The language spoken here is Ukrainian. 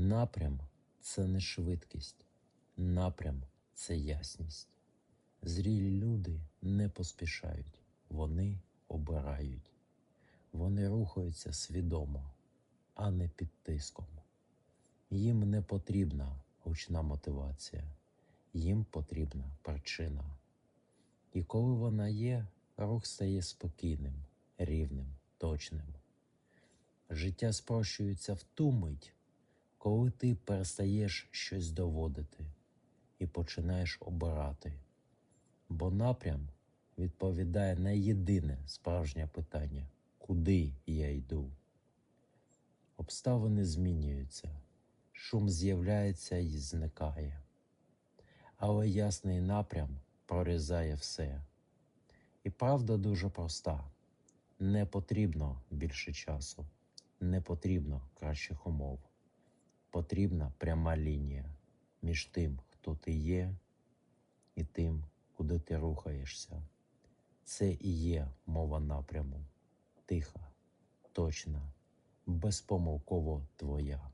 Напрям це не швидкість, напрям це ясність. Зрілі люди не поспішають, вони обирають. Вони рухаються свідомо, а не під тиском. Їм не потрібна гучна мотивація, їм потрібна причина. І коли вона є, рух стає спокійним, рівним, точним. Життя спрощується в ту мить, коли ти перестаєш щось доводити і починаєш обирати. Бо напрям відповідає на єдине справжнє питання куди я йду. Обставини змінюються, шум з'являється і зникає. Але ясний напрям прорізає все. І правда дуже проста: не потрібно більше часу, не потрібно кращих умов. Потрібна пряма лінія між тим, хто ти є, і тим, куди ти рухаєшся. Це і є мова напряму, тиха, точна, безпомилково твоя.